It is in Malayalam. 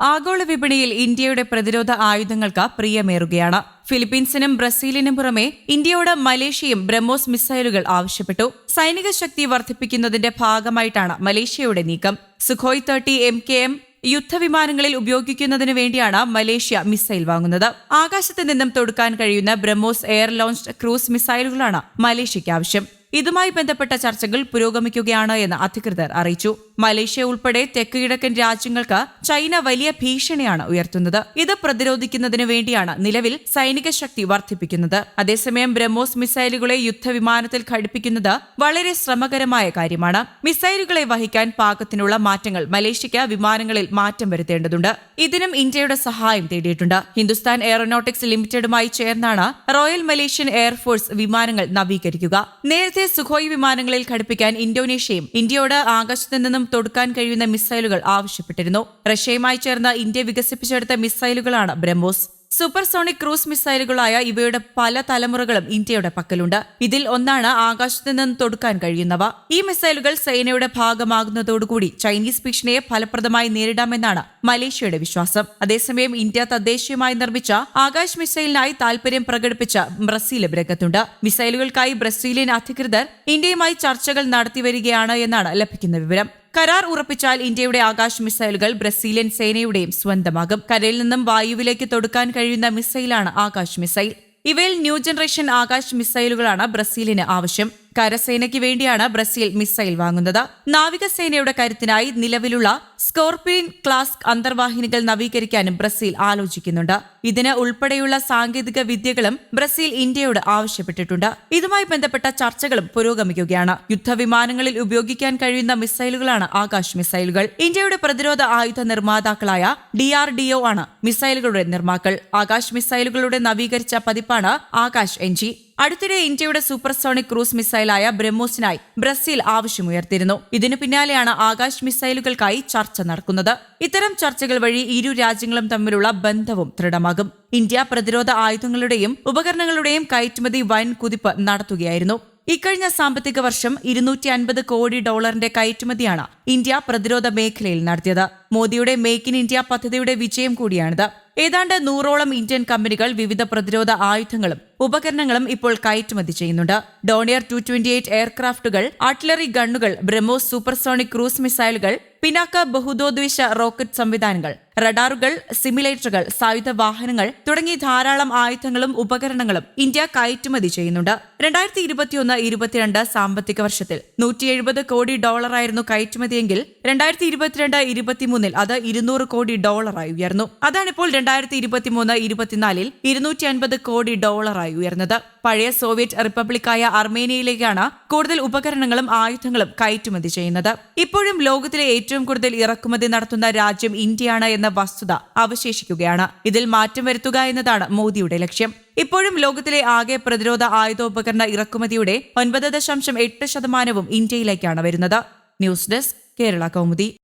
ആഗോള വിപണിയിൽ ഇന്ത്യയുടെ പ്രതിരോധ ആയുധങ്ങൾക്ക് പ്രിയമേറുകയാണ്. ഫിലിപ്പീൻസിനും ബ്രസീലിനും പുറമെ ഇന്ത്യയോട് മലേഷ്യയും ബ്രഹ്മോസ് മിസൈലുകൾ ആവശ്യപ്പെട്ടു. സൈനിക ശക്തി വർദ്ധിപ്പിക്കുന്നതിന്റെ ഭാഗമായിട്ടാണ് മലേഷ്യയുടെ നീക്കം. Sukhoi thirty M K M യുദ്ധവിമാനങ്ങളിൽ ഉപയോഗിക്കുന്നതിനു വേണ്ടിയാണ് മലേഷ്യ മിസൈൽ വാങ്ങുന്നത്. ആകാശത്ത് നിന്നും തൊടുക്കാൻ കഴിയുന്ന ബ്രഹ്മോസ് എയർ ലോഞ്ച്ഡ് ക്രൂസ് മിസൈലുകളാണ് മലേഷ്യയ്ക്ക് ആവശ്യം. ഇതുമായി ബന്ധപ്പെട്ട ചർച്ചകൾ പുരോഗമിക്കുകയാണ് എന്ന് അധികൃതർ അറിയിച്ചു. മലേഷ്യ ഉൾപ്പെടെ തെക്ക് കിഴക്കൻ രാജ്യങ്ങൾക്ക് ചൈന വലിയ ഭീഷണിയാണ് ഉയർത്തുന്നത്. ഇത് പ്രതിരോധിക്കുന്നതിനു വേണ്ടിയാണ് നിലവിൽ സൈനിക ശക്തി വർദ്ധിപ്പിക്കുന്നത്. അതേസമയം ബ്രഹ്മോസ് മിസൈലുകളെ യുദ്ധവിമാനത്തിൽ ഘടിപ്പിക്കുന്നത് വളരെ ശ്രമകരമായ കാര്യമാണ്. മിസൈലുകളെ വഹിക്കാൻ പാകത്തിനുള്ള മാറ്റങ്ങൾ മലേഷ്യയ്ക്ക് വിമാനങ്ങളിൽ മാറ്റം വരുത്തേണ്ടതുണ്ട്. ഇതിനും ഇന്ത്യയുടെ സഹായം തേടിയിട്ടുണ്ട്. ഹിന്ദുസ്ഥാൻ എയറോനോട്ടിക്സ് ലിമിറ്റഡുമായി ചേർന്നാണ് റോയൽ മലേഷ്യൻ എയർഫോഴ്സ് വിമാനങ്ങൾ നവീകരിക്കുക. നേരത്തെ സുഖോയ് വിമാനങ്ങളിൽ ഘടിപ്പിക്കാൻ ഇന്തോനേഷ്യയും ഇന്ത്യയോട് ആകാശത്ത് നിന്നും തൊടുക്കാൻ കഴിയുന്ന മിസൈലുകൾ ആവശ്യപ്പെട്ടിരുന്നു. റഷ്യയുമായി ചേർന്ന് ഇന്ത്യ വികസിപ്പിച്ചെടുത്ത മിസൈലുകളാണ് ബ്രഹ്മോസ്. സൂപ്പർസോണിക് ക്രൂസ് മിസൈലുകളായ ഇവയുടെ പല തലമുറകളും ഇന്ത്യയുടെ പക്കലുണ്ട്. ഇതിൽ ഒന്നാണ് ആകാശത്ത് നിന്ന് തൊടുക്കാൻ കഴിയുന്നവ. ഈ മിസൈലുകൾ സേനയുടെ ഭാഗമാകുന്നതോടുകൂടി ചൈനീസ് ഭീഷണിയെ ഫലപ്രദമായി നേരിടാമെന്നാണ് മലേഷ്യയുടെ വിശ്വാസം. അതേസമയം ഇന്ത്യ തദ്ദേശീയമായി നിർമ്മിച്ച ആകാശ് മിസൈലിനായി താൽപര്യം പ്രകടിപ്പിച്ച ബ്രസീലും രംഗത്തുണ്ട്. മിസൈലുകൾക്കായി ബ്രസീലിയൻ അധികൃതർ ഇന്ത്യയുമായി ചർച്ചകൾ നടത്തിവരികയാണ് എന്നാണ് ലഭിക്കുന്ന വിവരം. കരാർ ഉറപ്പിച്ചാൽ ഇന്ത്യയുടെ ആകാശ് മിസൈലുകൾ ബ്രസീലിയൻ സേനയുടെയും സ്വന്തമാകും. കരയിൽ നിന്നും വായുവിലേക്ക് തൊടുക്കാൻ കഴിയുന്ന മിസൈലാണ് ആകാശ് മിസൈൽ. ഇവയിൽ ന്യൂ ജനറേഷൻ ആകാശ് മിസൈലുകളാണ് ബ്രസീലിന് ആവശ്യം. കരസേനയ്ക്ക് വേണ്ടിയാണ് ബ്രസീൽ മിസൈൽ വാങ്ങുന്നത്. നാവികസേനയുടെ കരുത്തിനായി നിലവിലുള്ള സ്കോർപിയൻ ക്ലാസ് അന്തർവാഹിനികൾ നവീകരിക്കാനും ബ്രസീൽ ആലോചിക്കുന്നുണ്ട്. ഇതിന് ഉൾപ്പെടെയുള്ള സാങ്കേതിക വിദ്യകളും ബ്രസീൽ ഇന്ത്യയോട് ആവശ്യപ്പെട്ടിട്ടുണ്ട്. ഇതുമായി ബന്ധപ്പെട്ട ചർച്ചകളും പുരോഗമിക്കുകയാണ്. യുദ്ധവിമാനങ്ങളിൽ ഉപയോഗിക്കാൻ കഴിയുന്ന മിസൈലുകളാണ് ആകാശ് മിസൈലുകൾ. ഇന്ത്യയുടെ പ്രതിരോധ ആയുധ നിർമ്മാതാക്കളായ ഡിആർഡിഒ ആണ് മിസൈലുകളുടെ നിർമ്മാക്കൾ. ആകാശ് മിസൈലുകളുടെ നവീകരിച്ച പതിപ്പാണ് ആകാശ് എൻജി അടുത്തിടെ ഇന്ത്യയുടെ സൂപ്പർസോണിക് ക്രൂസ് മിസൈലായ ബ്രഹ്മോസിനായി ബ്രസീൽ ആവശ്യമുയർത്തിയിരുന്നു. ഇതിനു പിന്നാലെയാണ് ആകാശ് മിസൈലുകൾക്കായി ചർച്ച നടക്കുന്നത്. ഇത്തരം ചർച്ചകൾ വഴി ഇരു രാജ്യങ്ങളും തമ്മിലുള്ള ബന്ധവും ദൃഢമാകും. ഇന്ത്യ പ്രതിരോധ ആയുധങ്ങളുടെയും ഉപകരണങ്ങളുടെയും കയറ്റുമതി വൻ കുതിപ്പ് നടത്തുകയായിരുന്നു. ഇക്കഴിഞ്ഞ സാമ്പത്തിക വർഷം ഇരുന്നൂറ്റി അൻപത് കോടി ഡോളറിന്റെ കയറ്റുമതിയാണ് ഇന്ത്യ പ്രതിരോധ മേഖലയിൽ നടത്തിയത്. മോദിയുടെ മേക്ക് ഇൻ ഇന്ത്യ പദ്ധതിയുടെ വിജയം കൂടിയാണിത്. ഏതാണ്ട് നൂറോളം ഇന്ത്യൻ കമ്പനികൾ വിവിധ പ്രതിരോധ ആയുധങ്ങളും ഉപകരണങ്ങളും ഇപ്പോൾ കയറ്റുമതി ചെയ്യുന്നുണ്ട്. ഡോണിയർ ടു ട്വന്റി എയ്റ്റ് എയർക്രാഫ്റ്റുകൾ ആർട്ടിലറി ഗണ്ണുകൾ ബ്രഹ്മോസ് സൂപ്പർസോണിക് ക്രൂസ് മിസൈലുകൾ പിനാക്ക ബഹുദോദ്വേശ റോക്കറ്റ് സംവിധാനങ്ങൾ റഡാറുകൾ സിമുലേറ്ററുകൾ സായുധ വാഹനങ്ങൾ തുടങ്ങി ധാരാളം ആയുധങ്ങളും ഉപകരണങ്ങളും ഇന്ത്യ കയറ്റുമതി ചെയ്യുന്നുണ്ട്. രണ്ടായിരത്തി ഇരുപത്തിയൊന്ന് ഇരുപത്തിരണ്ട് സാമ്പത്തിക വർഷത്തിൽ നൂറ്റി എഴുപത് കോടി ഡോളറായിരുന്നു കയറ്റുമതിയെങ്കിൽ രണ്ടായിരത്തി ഇരുപത്തിരണ്ട് ഇരുപത്തിമൂന്നിൽ അത് ഇരുന്നൂറ് കോടി ഡോളറായി ഉയർന്നു. അതാണിപ്പോൾ രണ്ടായിരത്തി ഇരുപത്തിമൂന്ന് ഇരുപത്തിനാലിൽ ഇരുന്നൂറ്റി അൻപത് കോടി ഡോളറായി ഉയർന്നത്. പഴയ സോവിയറ്റ് റിപ്പബ്ലിക്കായ അർമേനിയയിലേക്കാണ് കൂടുതൽ ഉപകരണങ്ങളും ആയുധങ്ങളും കയറ്റുമതി ചെയ്യുന്നത്. ഇപ്പോഴും ലോകത്തിലെ ഏറ്റവും കൂടുതൽ ഇറക്കുമതി നടത്തുന്ന രാജ്യം ഇന്ത്യയാണ് എന്ന വസ്തുത അവശേഷിക്കുകയാണ്. ഇതിൽ മാറ്റം വരുത്തുക എന്നതാണ് മോദിയുടെ ലക്ഷ്യം. ഇപ്പോഴും ലോകത്തിലെ ആകെ പ്രതിരോധ ആയുധോപകരണ ഇറക്കുമതിയുടെ ഒൻപത് ദശാംശം എട്ട് ശതമാനവും ഇന്ത്യയിലേക്കാണ് വരുന്നത്. News desk Kerala Kaumudi.